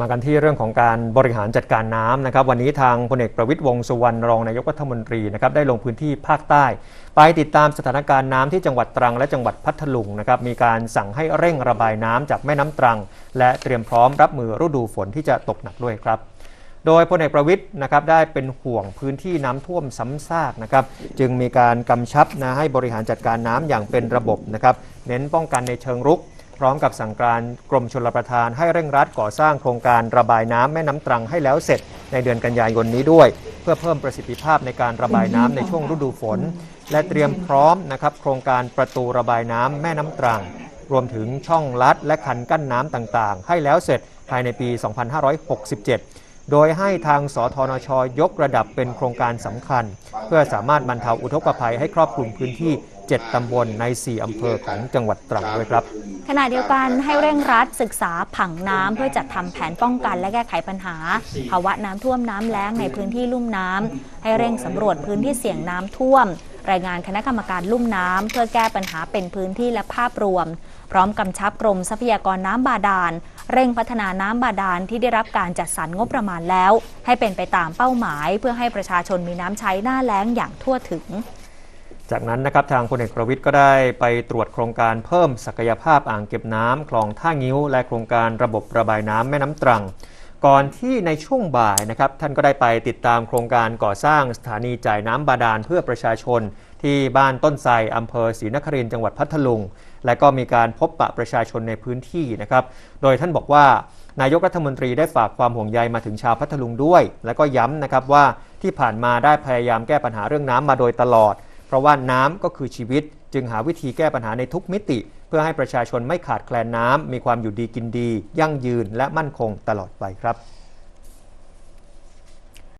มากันที่เรื่องของการบริหารจัดการน้ำนะครับ วันนี้ทางพลเอกประวิตยวงสุวรรณรองนายกรัฐมนตรีนะครับได้ลงพื้นที่ภาคใต้ ไปติดตามสถานการณ์น้ำที่จังหวัดตรังและจังหวัดพัทลุงนะครับมีการสั่งให้เร่งระบายน้ำจากแม่น้ำตรัง และเตรียมพร้อมรับมือฤดูฝนที่จะตกหนักด้วยครับ โดยพลเอกประวิทย์นะครับได้เป็นห่วงพื้นที่น้ำท่วมซ้ำซากนะครับจึงมีการกำชับนะให้บริหารจัดการน้ำอย่างเป็นระบบนะครับเน้นป้องกันในเชิงรุก พร้อมกับสั่งการกรมชลประทานให้เร่งรัดก่อสร้างโครงการระบายน้ำแม่น้ำตรังให้แล้วเสร็จในเดือนกันยายนนี้ด้วย เพื่อเพิ่มประสิทธิภาพในการระบายน้ำในช่วงฤดูฝน และเตรียมพร้อมนะครับโครงการประตูระบายน้ำแม่น้ำตรัง รวมถึงช่องลัดและคันกั้นน้ำต่างๆ ให้แล้วเสร็จภายในปี 2567โดยให้ทางสทนชยกระดับเป็นโครงการสำคัญ เพื่อสามารถบรรเทาอุทกภัยให้ครอบคลุมพื้นที่ 7 ตำบลใน 4 อำเภอของจังหวัดตรังด้วยครับ ขณะเดียวกันให้เร่งรัดศึกษาผังน้ำเพื่อจัดทำแผนป้องกันและแก้ไขปัญหา ภาวะน้ำท่วมน้ำแล้งในพื้นที่ลุ่มน้ำให้เร่งสำรวจพื้นที่เสี่ยงน้ำท่วม รายงานคณะกรรมการลุ่มน้ำเพื่อแก้ปัญหาเป็นพื้นที่และภาพรวม พร้อมกำชับกรมทรัพยากรน้ำบาดาลเร่งพัฒนาน้ำบาดาลที่ได้รับการจัดสรรงบประมาณแล้ว ให้เป็นไปตามเป้าหมาย เพื่อให้ประชาชนมีน้ำใช้หน้าแล้งอย่างทั่วถึง จากนั้นนะครับทางพลเอกประวิทย์ก็ได้ไปตรวจโครงการเพิ่มศักยภาพอ่างเก็บน้ำคลองท่างิ้ว และโครงการระบบระบายน้ำแม่น้ำตรัง ก่อนที่ในช่วงบ่ายนะครับท่านก็ได้ไปติดตามโครงการก่อสร้างสถานีจ่ายน้ำบาดาลเพื่อประชาชน ที่บ้านต้นไทรอำเภอศรีนครินทร์จังหวัดพัทลุง และก็มีการพบปะประชาชนในพื้นที่นะครับโดยท่านบอกว่านายกรัฐมนตรีได้ฝากความห่วงใยมาถึงชาวพัทลุงด้วย และก็ย้ำนะครับว่าที่ผ่านมาได้พยายามแก้ปัญหาเรื่องน้ำมาโดยตลอด เพราะว่าน้ำก็คือชีวิต จึงหาวิธีแก้ปัญหาในทุกมิติ เพื่อให้ประชาชนไม่ขาดแคลนน้ำมีความอยู่ดีกินดี ยั่งยืนและมั่นคงตลอดไปครับ